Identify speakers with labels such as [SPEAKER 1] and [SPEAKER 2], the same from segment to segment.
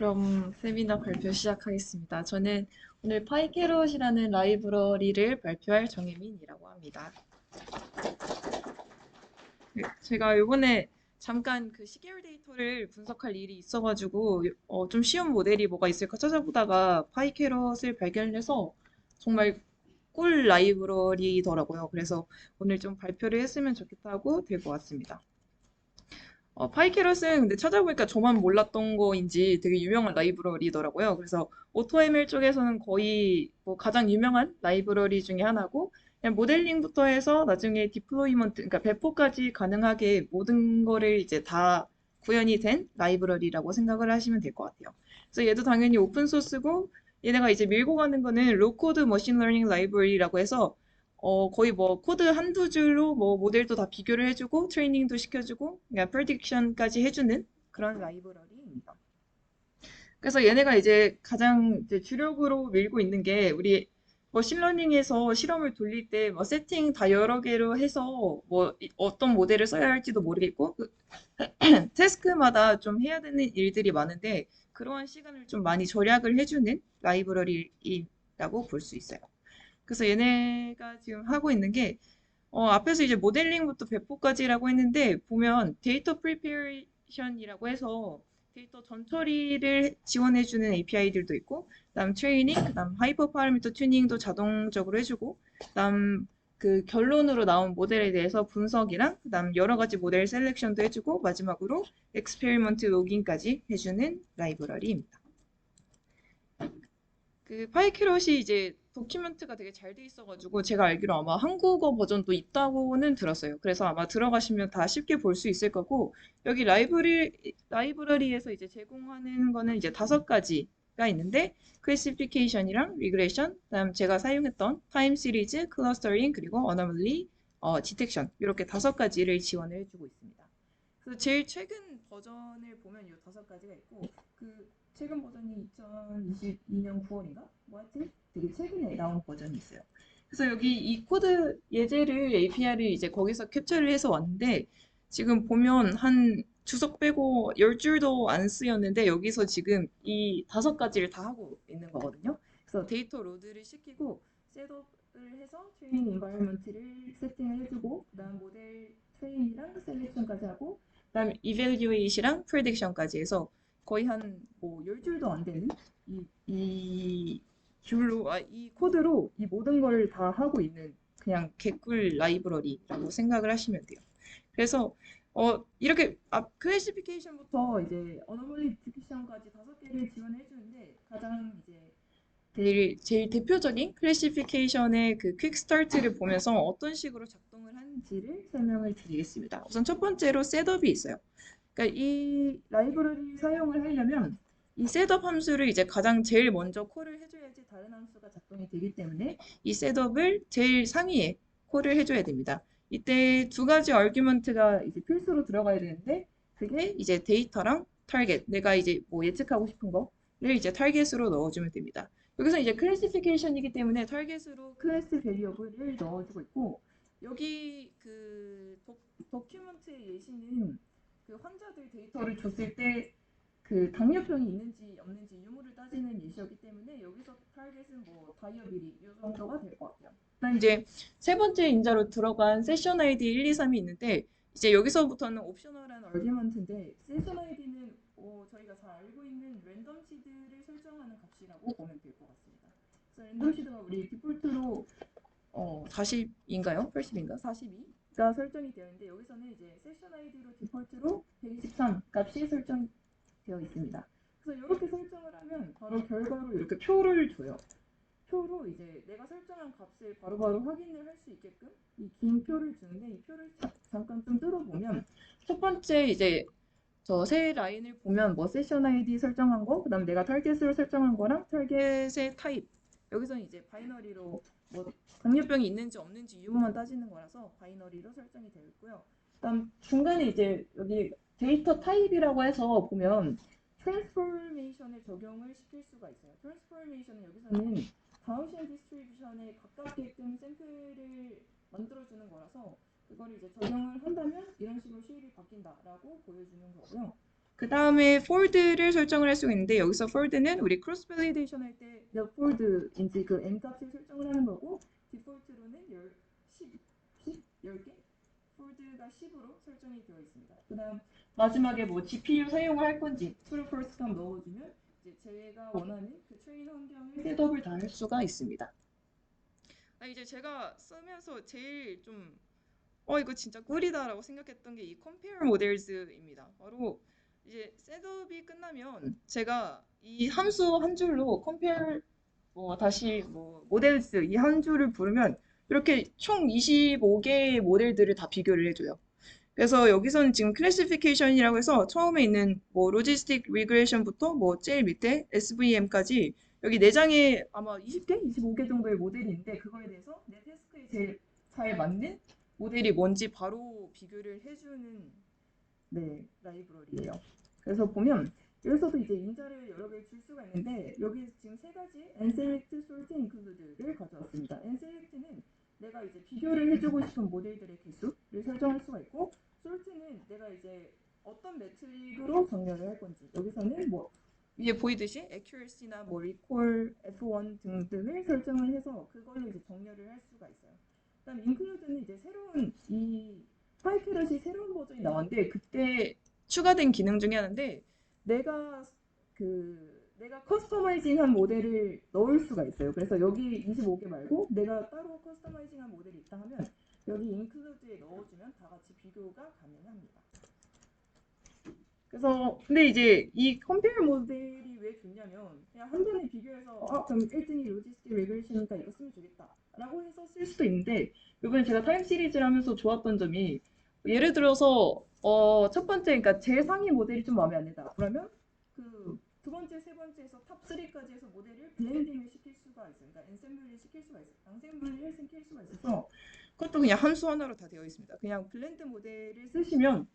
[SPEAKER 1] 그럼 세미나 발표 시작하겠습니다. 저는 오늘 파이캐럿이라는 라이브러리를 발표할 정혜민이라고 합니다. 네, 제가 이번에 잠깐 그 시계열 데이터를 분석할 일이 있어가지고 어, 좀 쉬운 모델이 뭐가 있을까 찾아보다가 파이캐럿을 발견해서 정말 꿀 라이브러리더라고요. 그래서 오늘 좀 발표를 했으면 좋겠다고 들고 왔습니다. 어, 파이캐럿은 근데 찾아보니까 저만 몰랐던 거인지 되게 유명한 라이브러리더라고요. 그래서 오토ML 쪽에서는 거의 뭐 가장 유명한 라이브러리 중에 하나고 그냥 모델링부터 해서 나중에 디플로이먼트, 그러니까 배포까지 가능하게 모든 거를 이제 다 구현이 된 라이브러리라고 생각을 하시면 될 것 같아요. 그래서 얘도 당연히 오픈 소스고 얘네가 이제 밀고 가는 거는 로코드 머신 러닝 라이브러리라고 해서 어, 거의 뭐 코드 한두 줄로 뭐 모델도 다 비교를 해주고 트레이닝도 시켜주고 그러니까 프레딕션까지 해주는 그런 라이브러리입니다. 그래서 얘네가 이제 가장 이제 주력으로 밀고 있는 게 우리 머신러닝에서 실험을 돌릴 때 뭐 세팅 다 여러 개로 해서 뭐 이- 어떤 모델을 써야 할지도 모르겠고 그 태스크마다 좀 해야 되는 일들이 많은데 그러한 시간을 좀 많이 절약을 해주는 라이브러리라고 볼 수 있어요. 그래서 얘네가 지금 하고 있는 게 어, 앞에서 이제 모델링부터 배포까지라고 했는데 보면 데이터 프리페어레이션이라고 해서 데이터 전처리를 지원해주는 API들도 있고 그다음 트레이닝, 그다음 하이퍼 파라미터 튜닝도 자동적으로 해주고 그다음 그 결론으로 나온 모델에 대해서 분석이랑 그다음 여러 가지 모델 셀렉션도 해주고 마지막으로 엑스페리먼트 로깅까지 해주는 라이브러리입니다. 그 파이캐럿이 이제 도큐멘트가 되게 잘 돼 있어가지고 제가 알기로 아마 한국어 버전도 있다고는 들었어요. 그래서 아마 들어가시면 다 쉽게 볼 수 있을 거고 여기 라이브러리 라이브러리에서 이제 제공하는 거는 이제 다섯 가지가 있는데 클래시피케이션이랑 리그레이션, 그다음 제가 사용했던 타임 시리즈, 클러스터링 그리고 어너멀리, 어, 디텍션 이렇게 다섯 가지를 지원을 해주고 있습니다. 그래서 제일 최근 버전을 보면 이 다섯 가지가 있고 그 최근 버전이 2022년 9월인가? 뭐 하여튼 되게 최근에 나온 버전이 있어요. 그래서 여기 이 코드 예제를 API를 이제 거기서 캡처를 해서 왔는데 지금 보면 한 주석 빼고 열 줄도 안 쓰였는데 여기서 지금 이 다섯 가지를 다 하고 있는 거거든요. 그래서 데이터 로드를 시키고 셋업을 해서 트레이닝 인바이러먼트를 세팅을 해주고 그다음 모델 트레인이랑 셀렉션까지 하고 그다음 이벨리에이시랑 프레딕션까지 해서 거의 한 뭐 열 줄도 안 되는 이, 이 줄로 아, 이 코드로 이 모든 걸 다 하고 있는 그냥 개꿀 라이브러리라고 생각을 하시면 돼요. 그래서 어 이렇게 앞 클래시피케이션부터 이제 어노멀리 디텍션까지 다섯 개를 지원해 주는데 가장 이제 제일, 제일 대표적인 클래시피케이션의 그 퀵 스타트를 보면서 어떤 식으로 작동을 하는지를 설명을 드리겠습니다. 우선 첫 번째로 셋업이 있어요. 그러니까 이 라이브러리 사용을 하려면 이 셋업 함수를 이제 가장 제일 먼저 콜을 해줘야지 다른 함수가 작동이 되기 때문에 이 셋업을 제일 상위에 콜을 해줘야 됩니다. 이때 두 가지 얼규먼트가 이제 필수로 들어가야 되는데 그게 이제 데이터랑 타겟 내가 이제 뭐 예측하고 싶은 거를 이제 타겟으로 넣어주면 됩니다. 여기서 이제 클래시피케이션이기 때문에 타겟으로 클래스 베리어블을 넣어주고 있고 여기 그 도, 도큐먼트의 예시는 그 환자들 데이터를 줬을 때 그 당뇨병이 있는지 없는지 유무를 따지는 예시였기 때문에 여기서 타겟은 뭐 다이어비리 이 정도가 될 것 같아요. 이제 세 번째 인자로 들어간 세션 아이디 1, 2, 3이 있는데 이제 여기서부터는 옵셔널한 얼규먼트인데 세션 아이디는 어, 저희가 잘 알고 있는 랜덤 시드를 설정하는 값이라고 보면 될 것 같습니다. 그래서 랜덤 시드가 우리 디폴트로 어, 40인가요? 80인가? 42 가 설정이 되어 있는데 여기서는 이제 세션 아이디로 디폴트로 123 값이 설정되어 있습니다. 그래서 이렇게 설정을 하면 바로 결과로 이렇게 표를 줘요. 표로 이제 내가 설정한 값을 바로바로 확인을 할 수 있게끔 이 긴 표를 주는데 이 표를 자- 잠깐 좀 뜯어보면 첫 번째 이제 저 세 라인을 보면 뭐 세션 아이디 설정한 거, 그 다음 내가 타겟으로 설정한 거랑 타겟의 타입 여기서는 이제 바이너리로 뭐 당뇨병이 있는지 없는지 유무만 따지는 거라서 바이너리로 설정이 되어 있고요. 그다음 중간에 이제 여기 데이터 타입이라고 해서 보면 트랜스포메이션을 적용을 시킬 수가 있어요. 트랜스포메이션은 여기서는 가우시안 디스트리뷰션에 가깝게끔 샘플을 만들어주는 거라서 그거를 이제 적용을 한다면 이런 식으로 시일이 바뀐다라고 보여주는 거고요. 그 다음에 fold를 설정을 할 수가 있는데 여기서 fold는 우리 cross validation 할때 fold인지 그 n 값을 설정을 하는 거고 디폴트로는 10, 10, 10, 10개 fold가 10으로 설정이 되어 있습니다. 그 다음 마지막에 뭐 GPU 사용을 할 건지 true false 값 넣어주면 이제 제가 원하는 그 트레인 환경을 셋업을 다 할 수가 있습니다. 아, 이제 제가 쓰면서 제일 좀 어, 이거 진짜 꿀이다라고 생각했던 게이 compare models입니다. 바로 이제 셋업이 끝나면 제가 이 함수 한 줄로 compare 뭐 다시 뭐 models 이한 줄을 부르면 이렇게 총 25개의 모델들을 다 비교를 해줘요. 그래서 여기서는 지금 classification이라고 해서 처음에 있는 뭐 logistic regression부터 뭐 제일 밑에 SVM까지 여기 네 장에 아마 20개, 25개 정도의 모델이 있는데 그거에 대해서 내 태스크에 제일 잘 맞는 모델이 뭔지 바로 비교를 해주는 네 라이브러리예요. 그래서 보면 여기서도 이제 인자를 여러 개 줄 수가 있는데 여기 지금 세 가지 nselect, sort, include를 가져왔습니다. nselect는 내가 이제 비교를 해주고 싶은 모델들의 개수를 설정할 수가 있고 sort는 내가 이제 어떤 매트릭으로 정렬을 할 건지 여기서는 뭐 위에 보이듯이 accuracy나 뭐 recall, f1 등등을 설정을 해서 그걸로 이제 정렬을 할 수가 있어요. 그다음 include는 이제 새로운 이 파이캐럿이 새로운 버전이 나왔는데 그때 추가된 기능 중에 하나인데 내가 그 내가 커스터마이징한 모델을 넣을 수가 있어요. 그래서 여기 25개 말고 내가 따로 커스터마이징한 모델이 있다 하면 여기 include에 넣어주면 다 같이 비교가 가능합니다. 그래서 근데 이제 이 컴페어 모델이 왜 좋냐면 그냥 한 번에 비교해서 아 그럼 1등이 로지스틱 레그레이션이니까 이거 쓰면 되겠다 라고 해서 쓸 수도 있는데 이번에 제가 타임 시리즈를 하면서 좋았던 점이 예를 들어서 어, 첫 번째 그러니까 제일 상위 모델이 좀 마음에 안 든다 그러면 그 두 번째 세 번째에서 탑 3까지 해서 모델을 블렌딩을 시킬 수가 있어요 그러니까 엔셈블을 시킬 수가 있어요 앙셈블을 시킬 수가 있어서 그것도 그냥 함수 하나로 다 되어 있습니다 그냥 블렌드 모델을 쓰시면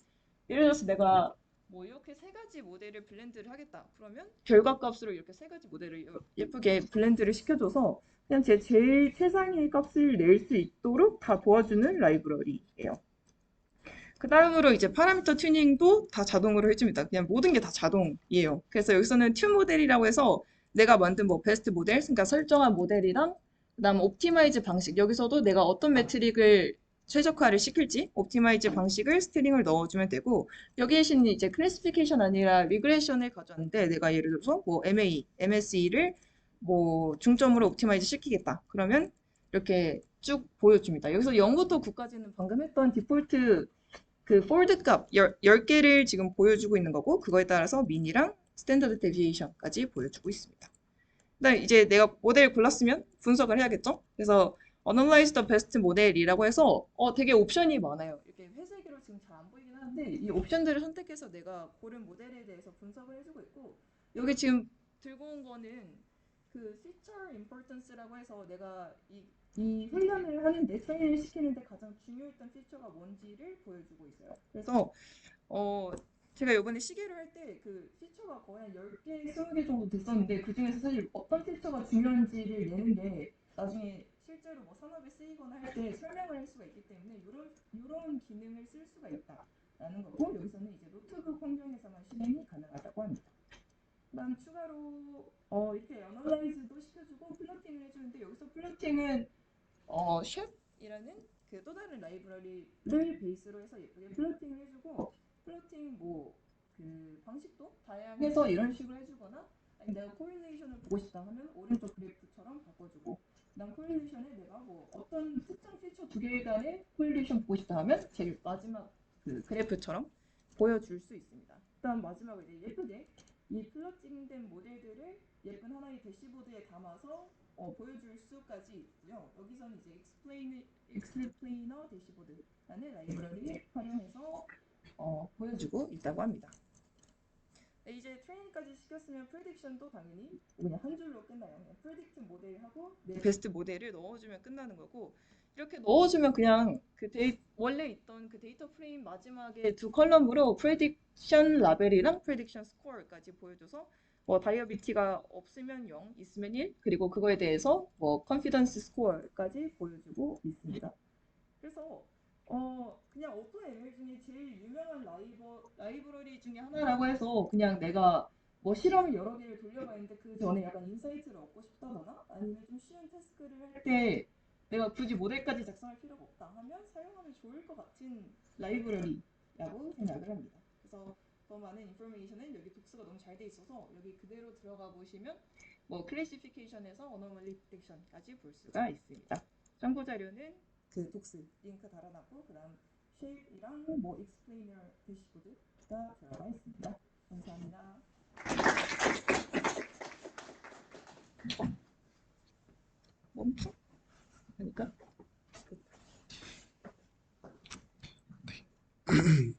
[SPEAKER 1] 예를 들어서 내가 뭐 이렇게 세 가지 모델을 블렌드를 하겠다. 그러면 결과 값으로 이렇게 세 가지 모델을 여- 예쁘게 블렌드를 시켜줘서 그냥 제 제일 최상의 값을 낼 수 있도록 다 도와주는 라이브러리예요. 그 다음으로 이제 파라미터 튜닝도 다 자동으로 해줍니다. 그냥 모든 게 다 자동이에요. 그래서 여기서는 튜 모델이라고 해서 내가 만든 뭐 베스트 모델, 그러니까 설정한 모델이랑 그다음 옵티마이즈 방식 여기서도 내가 어떤 매트릭을 최적화를 시킬지 옵티마이즈 방식을 스트링을 넣어주면 되고 여기에 있는 이제 클래시피케이션 아니라 리그레션을 가져왔는데 내가 예를 들어서 뭐 MA, MSE를 뭐 중점으로 옵티마이즈 시키겠다. 그러면 이렇게 쭉 보여줍니다. 여기서 0부터 9까지는 방금 했던 디폴트 그 폴드 값 10, 10 개를 지금 보여주고 있는 거고 그거에 따라서 미니랑 스탠더드 데비에이션까지 보여주고 있습니다. 그다음 이제 내가 모델 골랐으면 분석을 해야겠죠? 그래서 Analyze the best model이라고 해서 어 되게 옵션이 많아요. 이렇게 회색으로 지금 잘 안 보이긴 하는데 이 옵션들을 선택해서 내가 고른 모델에 대해서 분석을 해주고 있고 여기 지금 들고 온 거는 그 feature importance라고 해서 내가 이, 이 훈련을 하는데 트레이닝을 시키는데 가장 중요했던 피처가 뭔지를 보여주고 있어요. 그래서 어 제가 이번에 시계를 할 때 그 피처가 거의 한 10개, 20개 정도 됐었는데 그 중에서 사실 어떤 피처가 중요한지를 내는 게 나중에 실제로 뭐 산업에 쓰이거나 할 때 설명을 할 수가 있기 때문에 이런 이런 기능을 쓸 수가 있다라는 거고 여기서는 이제 노트북 환경에서만 실행이 가능하다고 합니다. 그다음 추가로 어 이렇게 어널라이즈도 시켜주고 플러팅을 해주는데 여기서 플러팅은 어 쉐프이라는 그 또 다른 라이브러리를 베이스로 해서 예쁘게 플러팅을 해주고 플러팅 뭐 그 방식도 다양해서 이런 식으로 해주거나 아니 내가 코릴레이션을 보고 싶다 하면 오른쪽 그래프처럼 바꿔주고 그다음 코릴레이션에 내가 뭐 어떤 특정 피처 두 개 간의 코릴레이션 보고 싶다 하면 제일 마지막 그 그래프처럼 보여줄 수 있습니다. 그다음 마지막으로 이제 예쁘게 이 플러팅된 모델들을 예쁜 하나의 대시보드에 담아서 어, 보여줄 수까지 있고요. 여기서는 이제 explain, explainer 대시보드라는 라이브러리를 활용해서 어, 보여주고 있다고 합니다. 네, 이제 트레이닝까지 시켰으면 프레딕션도 당연히 그냥 한 줄로 끝나요. 그냥 프레딕트 모델하고 내 베스트 모델을 넣어주면 끝나는 거고 이렇게 넣어주면 그냥 그 데이, 원래 있던 그 데이터 프레임 마지막에 두 컬럼으로 프레딕션 라벨이랑 프레딕션 스코어까지 보여줘서 뭐 다이어비티가 없으면 0, 있으면 1, 그리고 그거에 대해서 뭐 컨피던스 스코어까지 보여주고 있습니다. 그래서 어, 그냥 오픈 ML 중에 제일 유명한 라이버, 라이브러리 중에 하나라고 해서 그냥 내가 뭐 실험을 여러 개를 돌려봤는데 그 전에 약간 인사이트를 얻고 싶다거나 아니면 좀 쉬운 태스크를 할 때 내가 굳이 모델까지 작성할 필요가 없다 하면 사용하면 좋을 것 같은 라이브러리라고 생각을 합니다. 그래서 더 많은 인포메이션은 여기 독서가 너무 잘 돼 있어서 여기 그대로 들어가 보시면 뭐 클래시피케이션에서 어노멀리 디텍션까지 볼 수가 있습니다. 참고 자료는 그 독스 링크 달아놨고 그다음 쉘이랑 뭐 익스플레이너 대시보드가 들어가 있습니다. 감사합니다. 멈춰? 그러니까. 네.